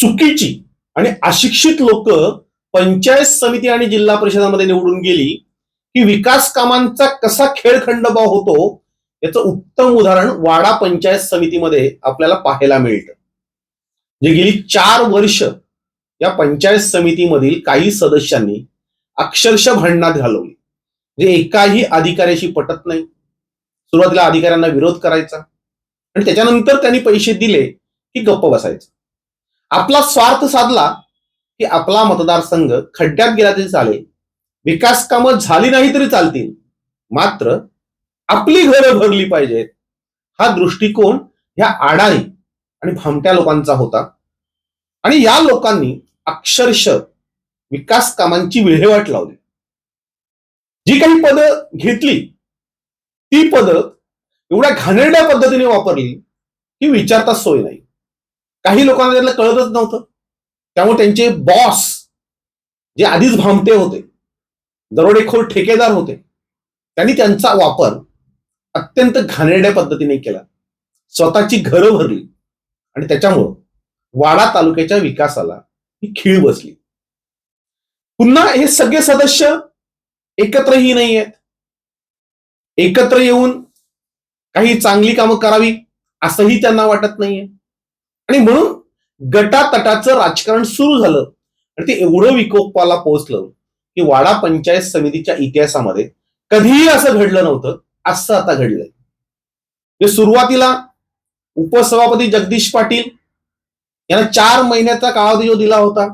चुकीची. आणि अशिक्षित लोक पंचायत समिती आणि जिल्हा परिषदामध्ये निवडून गेली की विकास कामांचा कसा खेळखंडोबा होतो याचं उत्तम उदाहरण वाडा पंचायत समितीमध्ये आपल्याला पाहायला मिळतं. जे गेली चार वर्ष या पंचायत समितीमधील काही सदस्यांनी अक्षरशः भांडणात घालवली. जे एकाही अधिकाऱ्याशी पटत नाही. सुरुवातीला अधिकाऱ्यांना विरोध करायचा. आणि त्याच्यानंतर त्यांनी पैसे दिले की गप्प बसायचं. आपला स्वार्थ साधला की आपला मतदारसंघ खड्ड्यात गेला तरी चालेल. विकास कामं झाली नाही तरी चालतील. मात्र आपली घरं भरली पाहिजेत. हा दृष्टिकोन ह्या आडाणी आणि भामट्या लोकांचा होता. आणि या लोकांनी अक्षरशः विकास कामांची विल्हेवाट लावली. जी काही पदं घेतली ती पदं एवढ्या घाणेरड्या पद्धतीने वापरली की विचारता सोय नाही. काही लोकांना त्यातलं कळतच नव्हतं. त्यामुळे त्यांचे बॉस जे आधीच भामटे होते दरोडेखोर ठेकेदार होते त्यांनी त्यांचा वापर अत्यंत घाणेरड्या पद्धतीने केला. स्वतःची घरं भरली आणि त्याच्यामुळं वाडा तालुक्याच्या विकासाला ही खीळ बसली. पुन्हा हे सगळे सदस्य एकत्रही नाही आहेत एकत्र येऊन काही चांगली कामं करावी असंही त्यांना वाटत नाहीये. आणि म्हणून गटातटाचं राजकारण सुरू झालं. आणि ते एवढं विकोपाला पोहोचलं की वाडा पंचायत समितीच्या इतिहासामध्ये कधीही असं घडलं नव्हतं असं आता घडलंय. म्हणजे सुरुवातीला उपसभापती जगदीश पाटील यांना चार महिन्याचा कालावधी जो दिला होता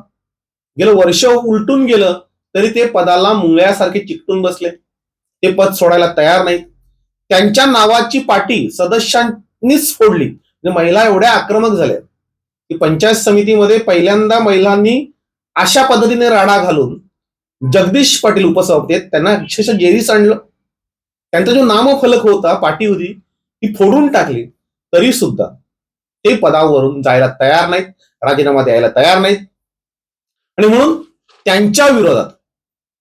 गेलं वर्ष उलटून गेलं तरी ते पदाला मुंगळ्यासारखे चिकटून बसले. ते पद सोडायला तयार नाही त्यांच्या नावाची पाटी सदस्यांनीच फोडली. म्हणजे महिला एवढ्या आक्रमक झाल्या की पंचायत समितीमध्ये पहिल्यांदा महिलांनी अशा पद्धतीने राडा घालून जगदीश पाटील उपसभापती आहेत त्यांना अक्षरशः जेरीस आणलं. त्यांचा जो नामफलक होता पाटी होती ती फोडून टाकली. तरी सुद्धा ते पदावरून जायला तयार नाहीत राजीनामा द्यायला तयार नाहीत. आणि म्हणून त्यांच्या विरोधात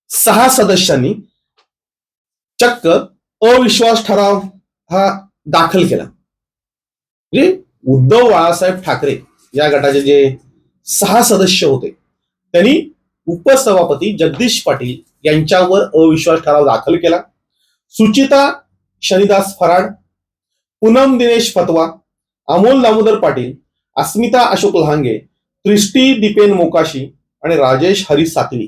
सहा सदस्यांनी चक्क अविश्वास ठराव हा दाखल केला. म्हणजे उद्धव बाळासाहेब ठाकरे या गटाचे जे सहा सदस्य होते त्यांनी उपसभापती जगदीश पाटील यांच्यावर अविश्वास ठराव दाखल केला. सुचिता शनिदास फराड पूनम दिनेश फतवा अमोल दामोदर पाटील अस्मिता अशोक लहांगे त्रिष्टी दिपेन मोकाशी आणि राजेश हरी सातवी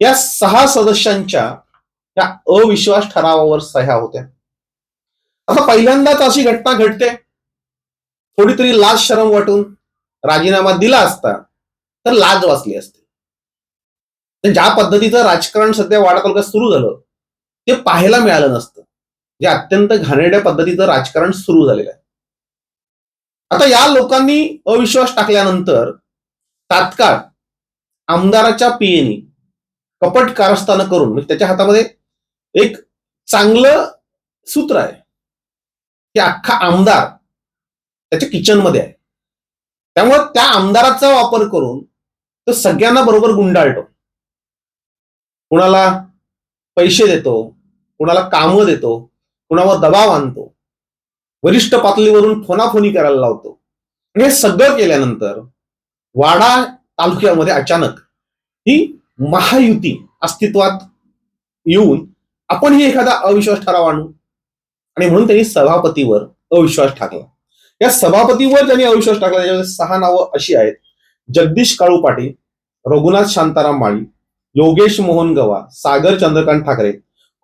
या सहा सदस्यांच्या या अविश्वास ठरावावर सह्या होत्या. आता पहिल्यांदाच अशी घटना घडते. थोडी तरी लाज शरम वाटून राजीनामा दिला असता तर लाज वाचली असते. तर ज्या पद्धतीचं राजकारण सध्या वाडा तालुक्यात सुरू झालं ते पाहायला मिळालं नसतं. जे अत्यंत घाणेरड्या पद्धतीचं राजकारण सुरू झालेलं आहे. आता या लोकांनी अविश्वास टाकल्यानंतर तात्काळ आमदाराच्या पीएनी कपट कारस्थानं करून म्हणजे त्याच्या हातामध्ये एक चांगलं सूत्र आहे. की अख्खा आमदार त्याच्या किचनमध्ये आहे. त्यामुळे त्या आमदाराचा वापर करून तो सगळ्यांना बरोबर गुंडाळतो. कुणाला पैसे देतो कुणाला कामं देतो कुणावर दबाव आणतो वरिष्ठ पातळीवरून फोनाफोनी करायला लावतो. आणि हे सगळं केल्यानंतर वाडा तालुक्यामध्ये अचानक ही महायुती अस्तित्वात येऊन आपण ही एखादा अविश्वास ठराव आणू. आणि म्हणून त्यांनी सभापतीवर अविश्वास टाकला. या सभापतीवर त्यांनी अविश्वास टाकला त्याच्यामध्ये सहा नावं अशी आहेत. जगदीश काळू पाटील रघुनाथ शांताराम माळी योगेश मोहन गवा सागर चंद्रकांत ठाकरे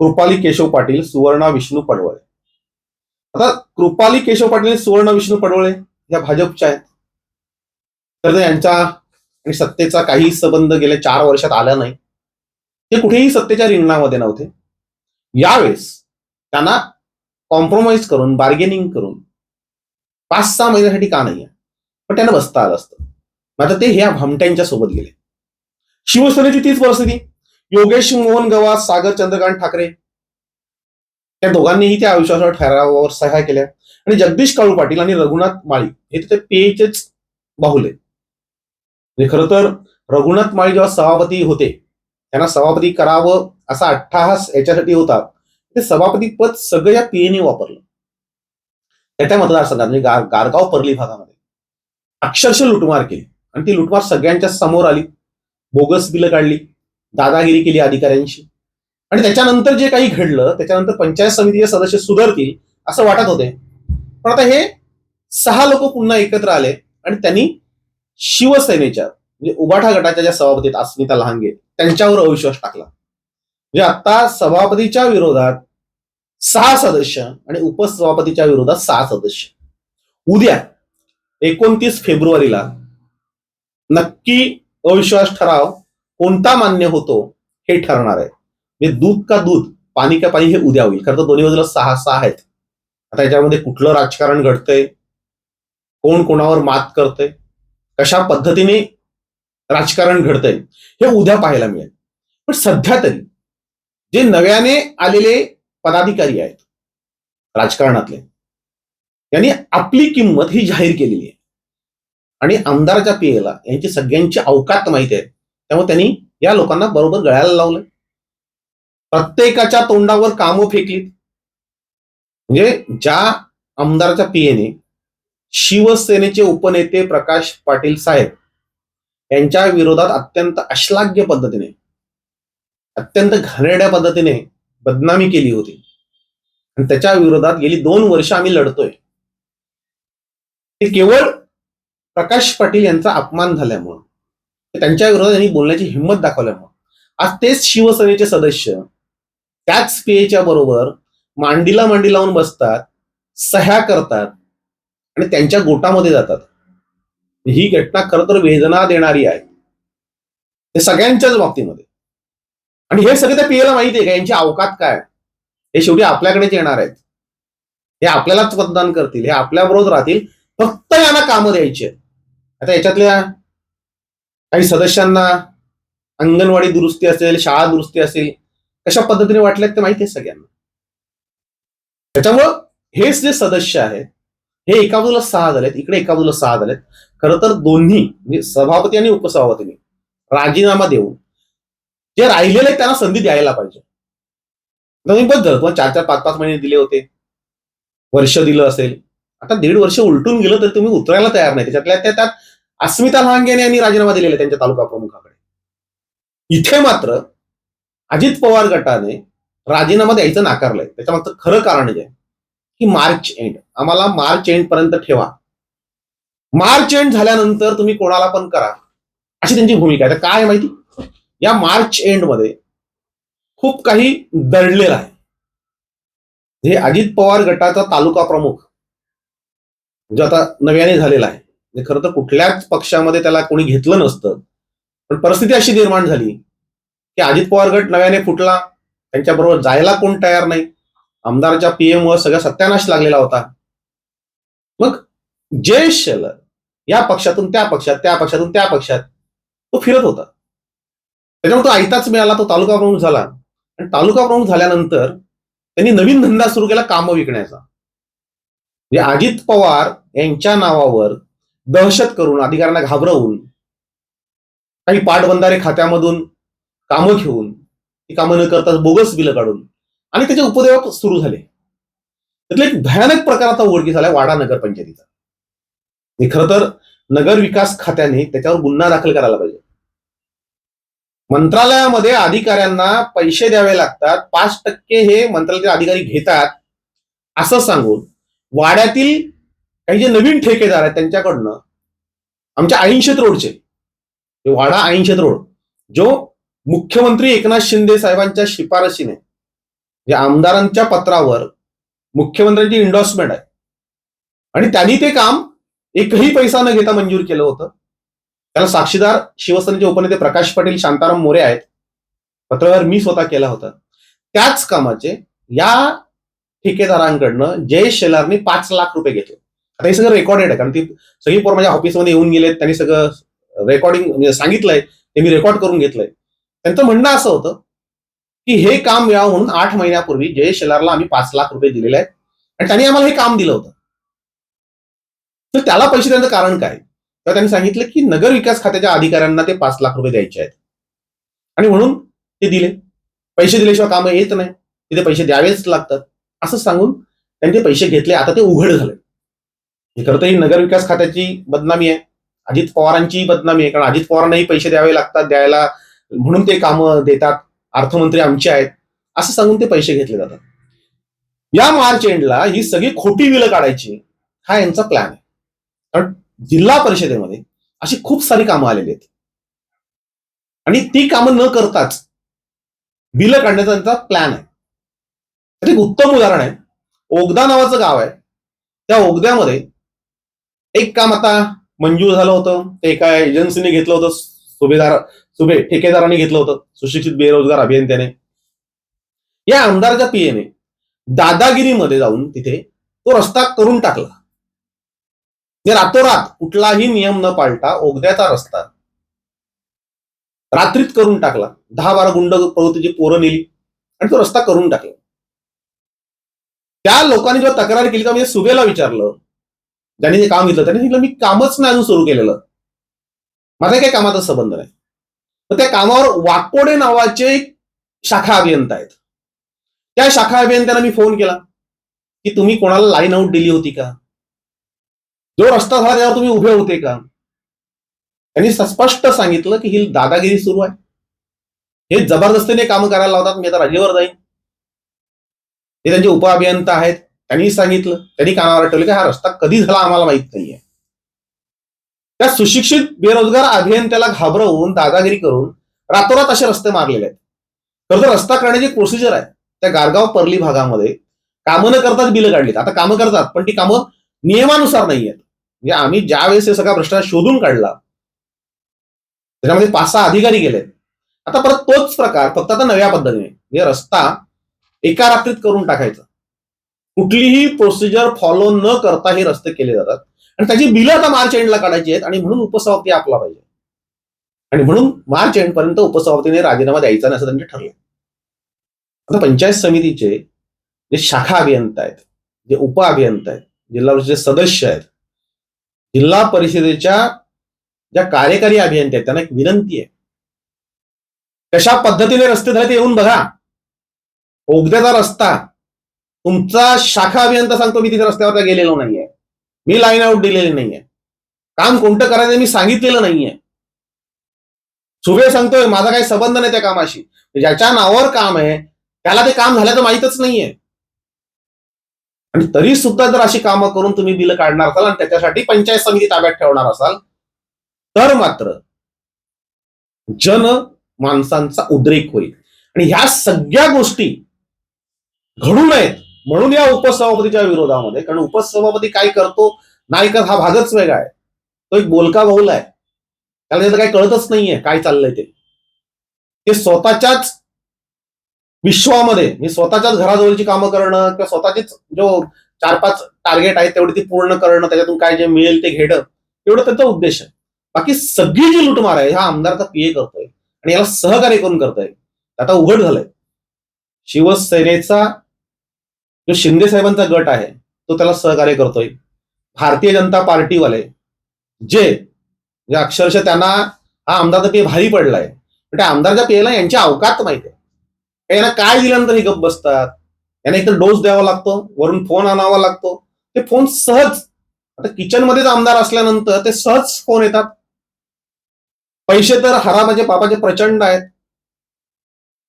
कृपाली केशव पाटील सुवर्णा विष्णू पडवळे. आता कृपाली केशव पाटील आणि सुवर्णा विष्णू पडवळे या भाजपच्या आहेत. तर यांचा आणि सत्तेचा काही संबंध गेल्या चार वर्षात आला नाही. ते कुठेही सत्तेच्या रिंगणामध्ये नव्हते. यावेळेस त्यांना कॉम्प्रोमाइज करून बार्गेनिंग करून पाच सहा महिन्यासाठी का नाही पण त्यांना बसता आलं असतं. मग आता ते ह्या भामट्यांच्या सोबत गेले. शिवसेनेची तीच परिस्थिती. योगेश मोहन गवा सागर चंद्रकांत ठाकरे. त्या दोघांनीही त्या अविश्वासावर ठरावावर सह्या केल्या. आणि जगदीश काळू पाटील आणि रघुनाथ माळी हे तिथे पेचेच बाहुले म्हणजे खरं तर रघुनाथ माळी जेव्हा सभापती होते त्यांना सभापती करावं असा अट्टाहास याच्यासाठी होता. ते सभापती पद सगळ्या पीएने वापरलं. त्या त्या मतदारसंघात म्हणजे गार गारगाव परली भागामध्ये. अक्षरशः लुटमार केली. आणि ती लुटमार सगळ्यांच्या समोर आली. बोगस बिलं काढली. दादागिरी केली अधिकाऱ्यांशी. आणि त्याच्यानंतर जे काही घडलं त्याच्यानंतर पंचायत समितीचे सदस्य सुधारतील असं वाटत होते. पण आता हे सहा लोक पुन्हा एकत्र आले आणि त्यांनी शिवसेनेच्या म्हणजे उबाठा गटाच्या ज्या सभापतीत अस्मिता लहांगे त्यांच्यावर अविश्वास टाकला. म्हणजे आता सभापतीच्या विरोधात सहा सदस्य आणि उपसभापतीच्या विरोधात सहा सदस्य. उद्या एकोणतीस फेब्रुवारीला नक्की अविश्वास ठराव कोणता मान्य होतो हे ठरणार आहे. म्हणजे दूध का दूध पाणी का पाणी हे उद्या होईल. खरं तर दोन्ही बाजूला सहा सहा आहेत. आता याच्यामध्ये कुठलं राजकारण घडतंय? कोण कोणावर मात करतंय? कशा पद्धतीने राजकारण घडतंय? हे उद्या पाहायला मिळेल. पण सध्या तरी जे नव्याने आलेले पदाधिकारी आहेत. राजकारणातले. यांनी आपली किंमत ही जाहीर केलेली आहे. आणि आमदाराच्या पियेला यांची सगळ्यांची अवकात माहिती आहे. त्यामुळे त्यांनी या लोकांना बरोबर गळ्याला लावलं प्रत्येकाच्या तोंडावर कामं फेकलीत. म्हणजे ज्या आमदाराच्या पियेने शिवसेनेचे उपनेते प्रकाश पाटील साहेब यांच्या विरोधात अत्यंत अश्लाघ्य पद्धतीने अत्यंत घाणेरड्या पद्धतीने बदनामी केली होती. आणि त्याच्या विरोधात गेली दोन वर्ष आम्ही लढतोय. ते केवळ प्रकाश पाटील यांचा अपमान झाल्यामुळं त्यांच्या विरोधात यांनी बोलण्याची हिंमत दाखवल्यामुळं आज तेच शिवसेनेचे सदस्य त्याच पेच्या बरोबर मांडीला मांडी लावून बसतात सह्या करतात आणि त्यांच्या गोटामध्ये जातात. ही घटना खरं तर वेदना देणारी आहे. हे सगळ्यांच्याच बाबतीमध्ये. आणि हे सगळं त्या पीएला माहिती आहे का? यांची अवकात काय? हे शेवटी आपल्याकडेच येणार आहेत. हे आपल्यालाच मतदान करतील. हे आपल्याबरोबर राहतील. फक्त यांना कामं द्यायची आता याच्यातल्या काही सदस्यांना अंगणवाडी दुरुस्ती असेल शाळा दुरुस्ती असेल कशा पद्धतीने वाटल्यात ते माहिती आहे सगळ्यांना. त्याच्यामुळं हेच जे सदस्य आहेत हे एका बाजूला सहा झालेत इकडे एका बाजूला सहा झालेत खरं तर दोन्ही म्हणजे सभापती आणि उपसभापतीने राजीनामा देऊन जे राहिलेले आहेत त्यांना संधी द्यायला पाहिजे. नवीन बस झालं तुम्हाला चार चार पाच पाच महिने दिले होते. वर्ष दिलं असेल. आता दीड वर्ष उलटून गेलं तर तुम्ही उतरायला तयार नाही. त्याच्यातल्या त्या त्यात अस्मिता लहांगेने यांनी राजीनामा दिलेला त्यांच्या तालुका प्रमुखाकडे. इथे मात्र अजित पवार गटाने राजीनामा द्यायचं नाकारलंय. त्याच्यामागचं खरं कारण जे आहे की मार्च एंड आम्हाला मार्च एंड पर्यंत ठेवा. मार्च एंड झाल्यानंतर तुम्ही कोणाला पण करा. अशी त्यांची भूमिका आहे. तर काय माहिती? या मार्च एंडमध्ये खूप काही दडलेलं आहे. हे अजित पवार गटाचा तालुका प्रमुख जो आता नव्याने झालेला आहे. म्हणजे खरं तर कुठल्याच पक्षामध्ये त्याला कोणी घेतलं नसतं. पण परिस्थिती अशी निर्माण झाली की अजित पवार गट नव्याने फुटला त्यांच्याबरोबर जायला कोण तयार नाही. आमदारच्या पीएम वर सगळा सत्यानाश लागलेला होता. मग जय शेलर या पक्षातून त्या पक्षात त्या पक्षातून त्या पक्षात तो फिरत होता. त्याच्यामुळे तो आयताच मिळाला तो तालुका प्रमुख झाला. आणि तालुका प्रमुख झाल्यानंतर त्यांनी नवीन धंदा सुरू केला कामं विकण्याचा. म्हणजे अजित पवार यांच्या नावावर दहशत करून अधिकाऱ्यांना घाबरवून काही पाटबंधारे खात्यामधून कामं घेऊन ती कामं न करता बोगस बिलं काढून आणि त्याचे उपदेवक सुरू झाले. त्यातला एक भयानक प्रकार आता उघडकीस झाला वाडा नगरपंचायतीचा हे खरं तर नगर विकास खात्याने त्याच्यावर गुन्हा दाखल करायला पाहिजे. मंत्रालयामध्ये अधिकाऱ्यांना पैसे द्यावे लागतात. पाच टक्के हे मंत्रालयाचे अधिकारी घेतात. असं सांगून वाड्यातील काही जे नवीन ठेकेदार आहेत त्यांच्याकडनं आमच्या ऐंशेत रोडचे वाडा ऐंशेत रोड जो मुख्यमंत्री एकनाथ शिंदे साहेबांच्या शिफारशीने जे आमदारांच्या पत्रावर मुख्यमंत्र्यांची इंडॉर्समेंट आहे. आणि त्यांनी ते काम एकही पैसा न घेता मंजूर केलं होतं. त्याला साक्षीदार शिवसेनेचे उपनेते प्रकाश पाटील शांताराम मोरे आहेत. पत्रव्यवहार मी स्वतः केला होता. त्याच कामाचे या ठेकेदारांकडनं जय शेलारने पाच लाख रुपये घेतले. आता हे सगळं रेकॉर्डेड आहे कारण ती सगळी पोर माझ्या ऑफिसमध्ये येऊन गेलेत त्यांनी सगळं रेकॉर्डिंग म्हणजे सांगितलंय ते मी रेकॉर्ड करून घेतलंय. त्यांचं म्हणणं असं होतं की हे काम मिळावं म्हणून आठ महिन्यापूर्वी जय शेलारला आम्ही पाच लाख रुपये दिलेले आहेत. आणि त्यांनी आम्हाला हे काम दिलं होतं. तर त्याला पैसे देण्याचं कारण काय? तर त्यांनी सांगितलं की नगर विकास खात्याच्या अधिकाऱ्यांना ते पाच लाख रुपये द्यायचे आहेत. आणि म्हणून ते दिले. पैसे दिल्याशिवाय कामं येत नाही. तिथे पैसे द्यावेच लागतात. असं सांगून त्यांनी पैसे घेतले. आता ते उघड झाले हे खरं तर ही नगर विकास खात्याची बदनामी आहे. अजित पवारांची बदनामी आहे. कारण अजित पवारांनाही पैसे द्यावे लागतात द्यायला म्हणून ते कामं देतात. अर्थमंत्री आमचे आहेत. असं सांगून ते पैसे घेतले जातात. या मार्च एंडला ही सगळी खोटी बिलं काढायची हा यांचा प्लॅन आहे. कारण जिल्हा परिषदेमध्ये अशी खूप सारी कामं आलेली आहेत. आणि ती कामं न करताच बिलं काढण्याचा त्यांचा प्लॅन आहे. तर एक उत्तम उदाहरण आहे. ओगदा नावाचं गाव आहे. त्या ओगद्यामध्ये एक काम आता मंजूर झालं होतं. ते एका एजन्सीने घेतलं होतं. सुभेदार सुभे ठेकेदाराने घेतलं होतं. सुशिक्षित बेरोजगार अभियंत्याने. या आमदारच्या पीएने दादागिरीमध्ये जाऊन तिथे तो रस्ता करून टाकला. म्हणजे रातोरात कुठलाही नियम न पाळता ओगद्याचा रस्ता. रात्रीत करून टाकला. दहा बारा गुंड प्रवृत्तीची पोरं नेली आणि तो रस्ता करून टाकला. त्या लोकांनी जेव्हा तक्रार केली तेव्हा म्हणजे सुबेला विचारलं. ज्यांनी ते काम घेतलं त्यांनी सांगितलं मी कामच नाही अजून सुरू केलेलं. माझा काही कामाचा संबंध नाही. तर त्या कामावर वाकोडे नावाचे शाखा अभियंता आहेत. त्या शाखा अभियंत्यांना मी फोन केला की तुम्ही कोणाला लाईन आउट दिली होती का? जो रस्ता झाला त्यावर तुम्ही उभे होते का? त्यांनी स्पष्ट सांगितलं की ही दादागिरी सुरू आहे. हे जबरदस्तीने काम करायला लावतात मी आता रजेवर जाईन. हे त्यांचे उपअभियंता आहेत त्यांनी सांगितलं त्यांनी कानावर ठेवलं की हा रस्ता कधी झाला आम्हाला माहीत नाहीये. त्या सुशिक्षित बेरोजगार अभियंत्याला घाबरवून दादागिरी करून रातोरात असे रस्ते मारलेले आहेत. खरं तर रस्ता करण्याची प्रोसिजर आहे. त्या गारगाव पर्ली भागामध्ये कामं न करताच बिलं काढलीत. आता कामं करतात पण ती कामं नियमानुसार नाही आहेत म्हणजे आम्ही ज्या वेळेस हे सगळा भ्रष्टाचार शोधून काढला त्याच्यामध्ये पाच सहा अधिकारी गेले. आता परत तोच प्रकार फक्त आता नव्या पद्धतीने. म्हणजे रस्ता एका रात्रीत करून टाकायचा. कुठलीही प्रोसिजर फॉलो न करता हे रस्ते केले जातात. आणि त्याची बिलं आता मार्च एंडला काढायची आहेत आणि म्हणून उपसभापती आपला पाहिजे. आणि म्हणून मार्च एंड पर्यंत उपसभापतीने राजीनामा द्यायचा नाही असं त्यांनी ठरलं आता पंचायत समितीचे जे शाखा अभियंता आहेत जे उप अभियंता आहेत जिल्हा परिषदेचे सदस्य आहेत जिल्हा परिषदेच्या ज्या कार्यकारी अभियंते आहेत त्यांना एक विनंती आहे. कशा पद्धतीने रस्ते झाले ते येऊन बघा. ओगद्याचा रस्ता. तुमचा शाखा अभियंता सांगतो मी तिथे रस्त्यावर गेलेलो नाहीये. मी लाईन आउट दिलेली नाहीये. काम कोणतं करायचं मी सांगितलेलं नाहीये. सुभे सांगतोय माझा काही संबंध नाही त्या कामाशी. ज्याच्या नावावर काम आहे त्याला ते काम झाल्याचं माहीतच नाहीये. आणि तरी सुद्धा जर अशी कामं करून तुम्ही बिल काढणार असाल आणि त्याच्यासाठी पंचायत समिती ताब्यात ठेवणार असाल तर मात्र जन माणसांचा उद्रेक होईल. आणि ह्या सगळ्या गोष्टी घडू नयेत. म्हणून या उपसभापतीच्या विरोधामध्ये कारण उपसभापती काय करतो नाही करत हा भागच वेगळा आहे. तो एक बोलका बहुल आहे. त्याला त्याचं काही कळतच नाहीये काय चाललंय ते. ते स्वतःच्याच विश्वामध्ये. मी स्वतःच्याच घराजवळची कामं करणं किंवा स्वतःचीच जो चार पाच टार्गेट आहेत तेवढी ती पूर्ण करणं त्याच्यातून काय जे मिळेल ते घेणं तेवढं त्यांचा उद्देश आहे. बाकी सगळी जी लुटमार आहे हा आमदारचा पीए करतोय. आणि याला सहकार्य करून करतोय? आता उघड झालंय. शिवसेनेचा जो शिंदे साहेबांचा गट आहे तो त्याला सहकार्य करतोय. भारतीय जनता पार्टीवाले जे अक्षरशः त्यांना हा आमदारचा पे भारी पडलाय. पण त्या आमदारच्या पेला यांच्या अवकात माहिती आहे. यांना काय दिल्यानंतर हे गप बसतात? यांना एकतर डोस द्यावा लागतो वरून फोन आणावा लागतो. ते फोन सहज आता किचन मध्येच आमदार असल्यानंतर ते सहज फोन येतात. पैसे तर हरामाचे पापाचे प्रचंड आहेत.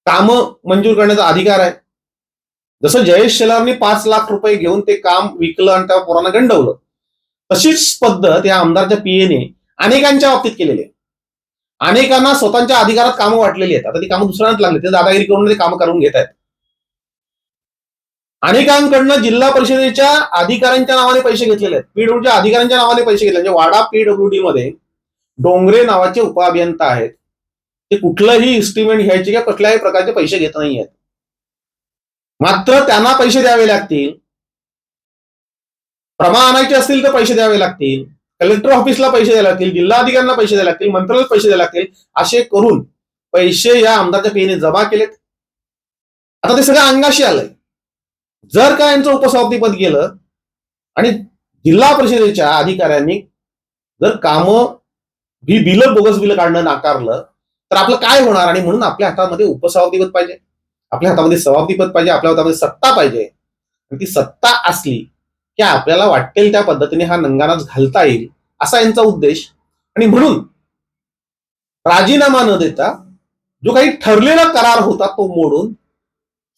काम मंजूर करण्याचा अधिकार आहे. जसं जयेश शेलारनी पाच लाख रुपये घेऊन ते काम विकलं आणि त्या पोरांना गंडवलं तशीच पद्धत या आमदारच्या पीएने अनेकांच्या बाबतीत केलेली आहे. अनेकांना स्वतःच्या अधिकारात कामं वाटलेली आहेत. आता ती कामं दुसऱ्यांनाच लागली ते दादागिरी करून ते कामं करून घेत आहेत. अनेकांकडनं जिल्हा परिषदेच्या अधिकाऱ्यांच्या नावाने पैसे घेतलेले आहेत. पीडब्ल्यूच्या अधिकाऱ्यांच्या नावाने पैसे घेतले म्हणजे वाडा पीडब्ल्यूडी मध्ये डोंगरे नावाचे उपअभियंता आहेत. ते कुठलंही इस्टिमेट घ्यायचे किंवा कुठल्याही प्रकारचे पैसे घेत नाही आहेत. मात्र त्यांना पैसे द्यावे लागतील. प्रमा आणायचे असतील तर पैसे द्यावे लागतील. कलेक्टर ऑफिसला पैसे द्यायला लागतील जिल्हाधिकाऱ्यांना पैसे द्यायला लागतील मंत्र्याला पैसे द्यायला लागतील असे करून पैसे या आमदारच्या पेने जमा केलेत. आता ते सगळं अंगाशी आलंय. जर का यांचं उपसभापतीपद गेलं आणि जिल्हा परिषदेच्या अधिकाऱ्यांनी जर कामं ही बिलं बोगस बिलं काढणं नाकारलं तर आपलं काय होणार? आणि म्हणून आपल्या हातामध्ये उपसभापतीपद पाहिजे. आपल्या हातामध्ये सभापतीपद पाहिजे आपल्या हातामध्ये सत्ता पाहिजे. आणि ती सत्ता असली की आपल्याला वाटेल त्या पद्धतीने हा नंगानाच घालता येईल असा यांचा उद्देश. आणि म्हणून राजीनामा न देता जो काही ठरलेला करार होता तो मोडून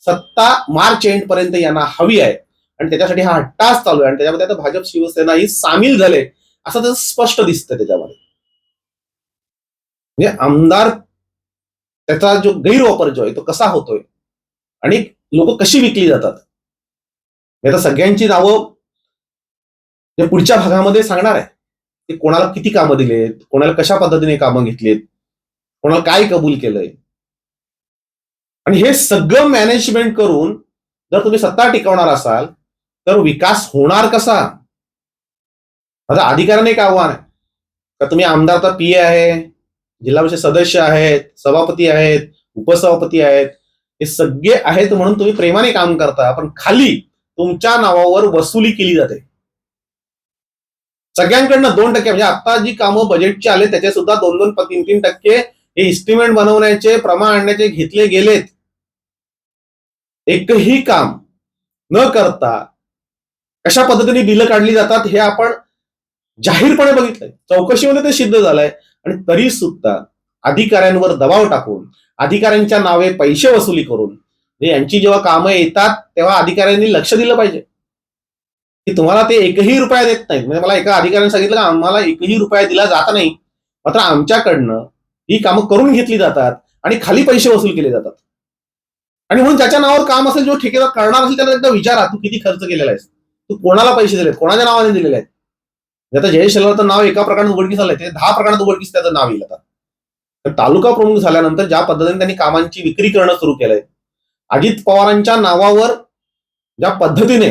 सत्ता मार्च एंड पर्यंत यांना हवी आहे. आणि त्याच्यासाठी हा हट्टास चालू आहे. आणि त्याच्यामध्ये आता भाजप शिवसेना ही सामील झाले असं त्याचं स्पष्ट दिसतं त्याच्यामध्ये. म्हणजे आमदार त्याचा जो गैरवापर जो आहे तो कसा होतोय? आणि लोक कशी विकली जातात? म्हणजे आता सगळ्यांची नावं जे पुढच्या भागामध्ये सांगणार आहे. ते कोणाला किती कामं दिलेत? कोणाला कशा पद्धतीने कामं घेतलीत? कोणाला काय कबूल केलंय? आणि हे सगळं मॅनेजमेंट करून जर तुम्ही सत्ता टिकवणार असाल तर विकास होणार कसा? माझा अधिकाऱ्याने एक आव्हान आहे. का तुम्ही आमदार तर पी आहे जिल्हा परिषद सदस्य आहेत सभापती आहेत उपसभापती आहेत. हे सगळे आहेत म्हणून तुम्ही प्रेमाने काम करता पण खाली तुमच्या नावावर वसुली केली जाते. सगळ्यांकडनं दोन टक्के म्हणजे आता जी कामं बजेटची आले त्याचे सुद्धा दोन दोन तीन तीन टक्के हे इस्टिमेट बनवण्याचे प्रमाण आणण्याचे घेतले गेलेत. एकही काम न करता कशा पद्धतीने बिलं काढली जातात हे आपण जाहीरपणे बघितलंय. चौकशीमध्ये ते सिद्ध झालंय. आणि तरी सुद्धा अधिकाऱ्यांवर दबाव टाकून अधिकाऱ्यांच्या नावे पैसे वसुली करून यांची जेव्हा कामं येतात तेव्हा अधिकाऱ्यांनी लक्ष दिलं पाहिजे. की तुम्हाला ते एकही रुपया देत नाहीत. म्हणजे मला एका अधिकाऱ्याने सांगितलं का आम्हाला एकही रुपया दिला जात नाही. मात्र आमच्याकडनं ही कामं करून घेतली जातात आणि खाली पैसे वसूल केले जातात. आणि म्हणून ज्याच्या नावावर काम असेल जो ठेकेदार करणार असेल त्याला एकदा विचारा तू किती खर्च केलेला आहेस? तू कोणाला पैसे दिलेत? कोणाच्या नावाने दिलेले आहेत? म्हणजे आता जयेश शेलवरचं नाव एका प्रकारात उघडकीस आलंय ते दहा प्रकारात उघडकीस त्याचं नाव येईल आता. तर तालुका प्रमुख झाल्यानंतर ज्या पद्धतीने त्यांनी कामांची विक्री करणं सुरू केलंय अजित पवारांच्या नावावर ज्या पद्धतीने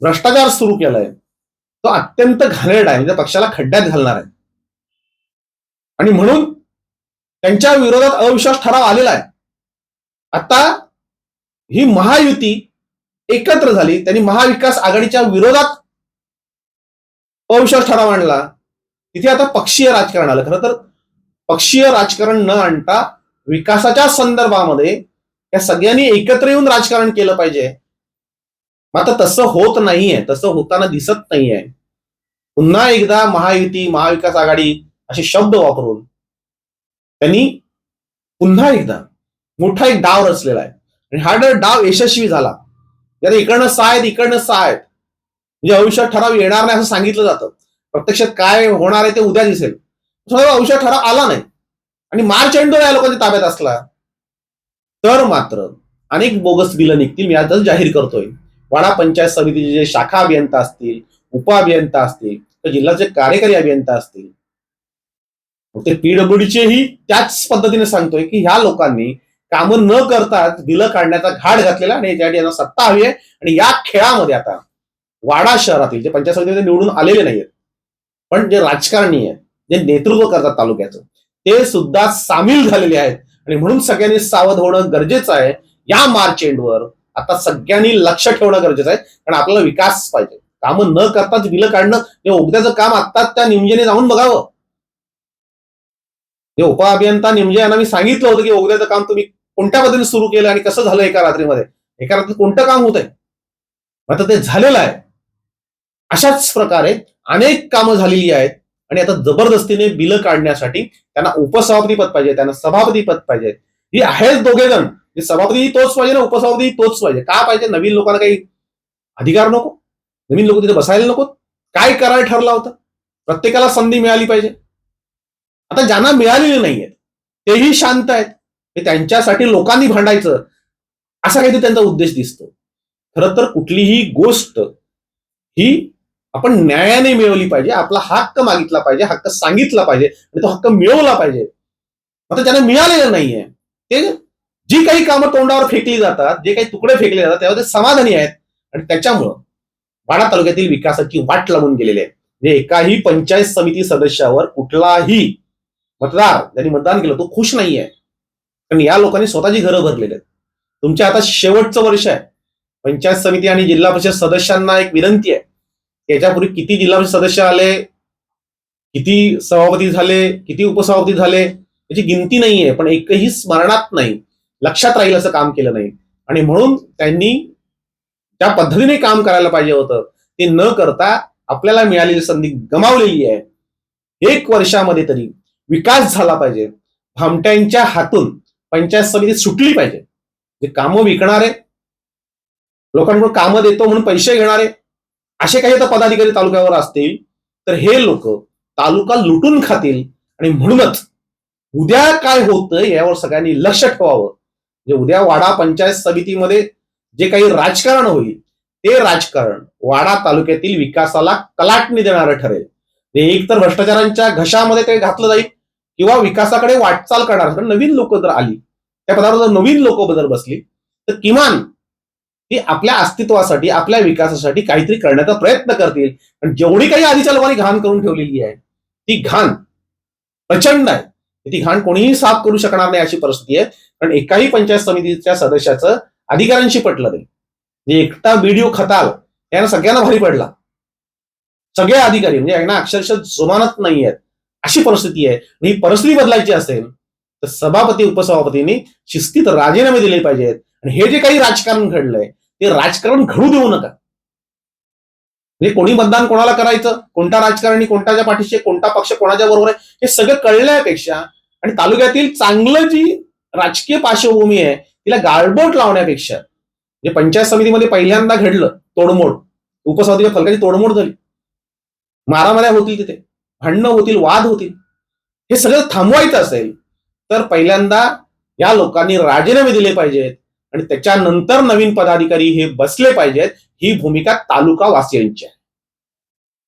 भ्रष्टाचार सुरू केलाय. तो अत्यंत घाणेरडा आहे. म्हणजे पक्षाला खड्ड्यात घालणार आहे. आणि म्हणून त्यांच्या विरोधात अविश्वास ठराव आलेला आहे. आता ही महायुती एकत्र झाली. त्यांनी महाविकास आघाडीच्या विरोधात अविश्वास ठराव आणला. तिथे आता पक्षीय राजकारण आलं. खरं तर पक्षीय राजकारण न आणता विकासाच्या संदर्भामध्ये या सगळ्यांनी एकत्र येऊन राजकारण केलं पाहिजे. मात्र तसं होत नाहीये तसं होताना दिसत नाहीये. पुन्हा एकदा महायुती महाविकास आघाडी असे शब्द वापरून त्यांनी पुन्हा एकदा मोठा एक डाव रचलेला आहे. आणि हा डर डाव यशस्वी झाला यात इकडनं सहा आहेत इकडनं सहा आहेत म्हणजे आयुष्यात ठराव येणार नाही असं सांगितलं जातं. प्रत्यक्षात काय होणार आहे ते उद्या दिसेल. आयुष्यात ठराव आला नाही. आणि मार्च एंडवर या लोकांच्या ताब्यात असला तर मात्र अनेक बोगस बिलं निघतील मी आजच जाहीर करतोय. वाडा पंचायत समितीचे जे शाखा अभियंता असतील उप अभियंता असतील तर जिल्ह्याचे कार्यकारी अभियंता असतील. ते पीडब्ल्यूडीचेही त्याच पद्धतीने सांगतोय की ह्या लोकांनी कामं न करताच बिलं काढण्याचा घाट घातलेला आणि याच्यासाठी यांना सत्ता हवी आहे. आणि या खेळामध्ये आता वाडा शहरातील जे पंचायत समितीमध्ये निवडून आलेले नाहीयेत पण जे राजकारणी आहेत जे नेतृत्व करतात तालुक्याचं ते सुद्धा सामील झालेले आहेत. आणि म्हणून सगळ्यांनी सावध होणं गरजेचं आहे. या मार्च एंडवर आता सगळ्यांनी लक्ष ठेवणं गरजेचं आहे. कारण आपल्याला विकास पाहिजे. कामं न करताच बिलं काढणं हे उद्याचं काम आत्ताच त्या निमजेने जाऊन बघावं. हे उपअभियंता निमजे यांना मी सांगितलं होतं की उद्याचं काम तुम्ही कोणत्या पद्धतीने सुरू केलं आणि कसं झालं एका रात्रीमध्ये? एका रात्री कोणतं काम होत आहे आता ते झालेलं आहे. अशाच प्रकारे अनेक कामं झालेली आहेत आणि आता जबरदस्तीने बिलं काढण्यासाठी त्यांना उपसभापती पद पाहिजे त्यांना सभापती पद पाहिजे. ही आहेच दोघे जण सभापती तोच पाहिजे ना उपसभापती तोच पाहिजे. का पाहिजे? नवीन लोकांना काही अधिकार नको? नवीन लोक तिथे बसायला नको काय करायला ठरला होता? प्रत्येकाला संधी मिळाली पाहिजे. आता ज्यांना मिळालेली नाहीये तेही शांत आहेत. हे त्यांच्यासाठी लोकांनी भांडायचं असा काहीतरी त्यांचा उद्देश दिसतो. खरं तर कुठलीही गोष्ट ही आपण न्यायाने मिळवली पाहिजे. आपला हक्क मागितला पाहिजे हक्क सांगितला पाहिजे आणि तो हक्क मिळवला पाहिजे. आता ज्यांना मिळालेलं नाहीये ते जी काही कामं तोंडावर फेकली जातात जे काही तुकडे फेकले जातात त्यावर ते समाधानी आहेत. आणि त्याच्यामुळं वाडा तालुक्यातील विकासाची वाट लागून गेलेली आहे. म्हणजे एकाही पंचायत समिती सदस्यावर कुठलाही मतदार ज्यांनी मतदान केलं तो खुश नाहीये. कारण या लोकांनी स्वतःची घरं भरलेली आहेत. तुमच्या आता शेवटचं वर्ष आहे. पंचायत समिती आणि जिल्हा परिषद सदस्यांना एक विनंती आहे. याच्यापूर्वी किती जिल्हा परिषद सदस्य आले किती सभापती झाले किती उपसभापती झाले याची गिनती नाहीये पण एकही स्मरणात नाही. लक्षात राहील असं काम केलं नाही. आणि म्हणून त्यांनी त्या पद्धतीने काम करायला पाहिजे होतं ते न करता आपल्याला मिळालेली संधी गमावलेली आहे. एक वर्षामध्ये तरी विकास झाला पाहिजे. भामट्यांच्या हातून पंचायत समिती सुटली पाहिजे. जे कामं विकणारे लोकांकडून कामं देतो म्हणून पैसे घेणारे असे काही आता पदाधिकारी तालुक्यावर असतील तर हे लोक तालुका लुटून खातील. आणि म्हणूनच उद्या काय होतं यावर सगळ्यांनी लक्ष ठेवावं. म्हणजे उद्या वाडा पंचायत समितीमध्ये जे काही राजकारण होईल ते राजकारण वाडा तालुक्यातील विकासाला कलाटणी देणारं ठरेल. ते एक तर भ्रष्टाचारांच्या घशामध्ये ते घातलं जाईल किंवा विकासाकडे वाटचाल करणार. कारण नवीन लोक जर आली त्या पदावर जर नवीन लोक जर बसली तर किमान ती आपल्या अस्तित्वासाठी आपल्या विकासासाठी काहीतरी करण्याचा प्रयत्न करतील. पण जेवढी काही आधीच्या लोकांनी घाण करून ठेवलेली आहे ती घाण प्रचंड आहे. ती घाण कोणीही साफ करू शकणार नाही अशी परिस्थिती आहे. कारण एकाही पंचायत समितीच्या सदस्याचं अधिकाऱ्यांशी पटलं नाही. म्हणजे एकटा बीडीओ खताल यांना सगळ्यांना भारी पडला. सगळे अधिकारी म्हणजे यांना अक्षरशः जुमानत नाही आहेत अशी परिस्थिती आहे. आणि ही परिस्थिती बदलायची असेल तर सभापती उपसभापतींनी शिस्तीत राजीनामे दिले पाहिजेत. आणि हे जे काही राजकारण घडलंय ते राजकारण घडू देऊ नका. म्हणजे कोणी मतदान कोणाला करायचं? कोणता राजकारणी कोणत्याच्या पाठीशी कोणता पक्ष कोणाच्या बरोबर आहे? हे सगळं कळण्यापेक्षा आणि तालुक्यातील चांगलं जी राजकीय पार्श्वभूमी आहे तिला गाळबोट लावण्यापेक्षा जे पंचायत समितीमध्ये पहिल्यांदा घडलं तोडमोड उपसभापतीच्या फलकाची तोडमोड झाली. मारामाऱ्या होतील तिथे भांडणं होतील वाद होतील हे सगळं थांबवायचं असेल तर पहिल्यांदा या लोकांनी राजीनामे दिले पाहिजेत आणि त्याच्यानंतर नवीन पदाधिकारी हे बसले पाहिजेत ही भूमिका तालुका वासियांची आहे.